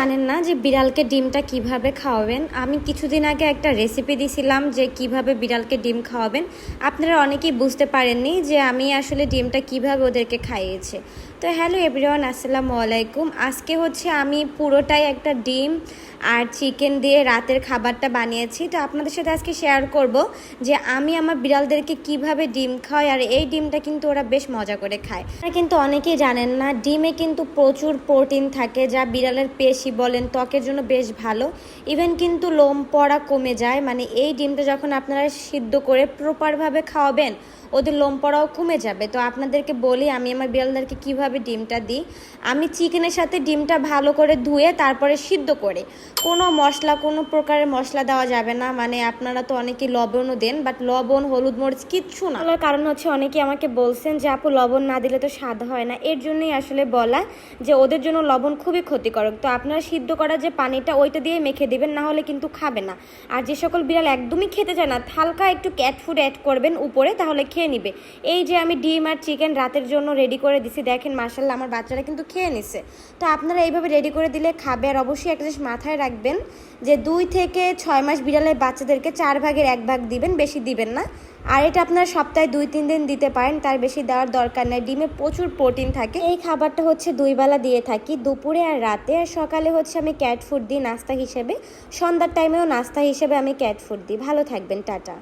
জানেন না যে বিড়ালকে ডিমটা কীভাবে খাওয়াবেন? আমি কিছুদিন আগে একটা রেসিপি দিছিলাম যে কীভাবে বিড়ালকে ডিম খাওয়াবেন। আপনারা অনেকেই বুঝতে পারেননি যে আমি আসলে ডিমটা কীভাবে ওদেরকে খাইয়েছি। তো হ্যালো এভরিওয়ান, আসসালামু আলাইকুম। আজকে হচ্ছে আমি পুরোটাই একটা ডিম আর চিকেন দিয়ে রাতের খাবারটা বানিয়েছি। তো আপনাদের সাথে আজকে শেয়ার করব যে আমি আমার বিড়ালদেরকে কীভাবে ডিম খাওয়াই আর এই ডিমটা কিন্তু ওরা বেশ মজা করে খায়। কিন্তু অনেকেই জানেন না, ডিমে কিন্তু প্রচুর প্রোটিন থাকে যা বিড়ালের পেশি বলেন, ত্বকের জন্য বেশ ভালো। ইভেন কিন্তু লোম পড়া কমে যায় মানে এই ডিমটা যখন আপনারা সিদ্ধ করে প্রপারভাবে খাওয়াবেন, ওদের লোম পড়াও কমে যাবে। তো আপনাদেরকে বলি, আমি আমার বিড়ালদেরকে কীভাবে ডিমটা দিই। আমি চিকেনের সাথে ডিমটা ভালো করে ধুয়ে তারপরে সিদ্ধ করে। কোনো মশলা, কোনো প্রকারের মশলা দেওয়া যাবে না। মানে আপনারা তো অনেকেই লবণও দেন বাট লবণ, হলুদ, মরিচ কিচ্ছু না। বলার কারণ হচ্ছে অনেকে আমাকে বলছেন যে, আপু, লবণ না দিলে তো স্বাদ হয় না। এর জন্যই আসলে বলা যে, ওদের জন্য লবণ খুবই ক্ষতিকারক। তো আপনারা সিদ্ধ করা যে পানিটা, ওইটা দিয়ে মেখে দিবেন, না হলে কিন্তু খাবে না। আর যে সকল বিড়াল একদমই খেতে চায় না, হালকা একটু ক্যাট ফুড অ্যাড করবেন উপরে, তাহলে খেয়ে নিবে। এই যে আমি ডিম আর চিকেন রাতের জন্য রেডি করে দিছি, দেখেন মার্শাল্লাহ আমার বাচ্চারা কিন্তু খেয়ে নিছে। তো আপনারা এইভাবে রেডি করে দিলে খাবে, আর অবশ্যই একটা জিনিস মাথায় রাখবেন যে দুই থেকে ছয় মাস বিড়ালের বাচ্চাদেরকে চার ভাগের এক ভাগ দিবেন, বেশি দিবেন না। আর এটা আপনার সপ্তাহে দুই, তিন দিন দিতে পারেন, তার বেশি দেওয়ার দরকার নেই। ডিমে প্রচুর প্রোটিন থাকে। এই খাবারটা হচ্ছে দুই বেলা দিয়ে থাকি। দুপুরে আর রাতে আর সকালে হচ্ছে আমি ক্যাট ফুড দিই নাস্তা হিসেবে। সন্ধ্যার টাইমেও নাস্তা হিসেবে আমি ক্যাট ফুড দিই। ভালো থাকবেন, টাটা।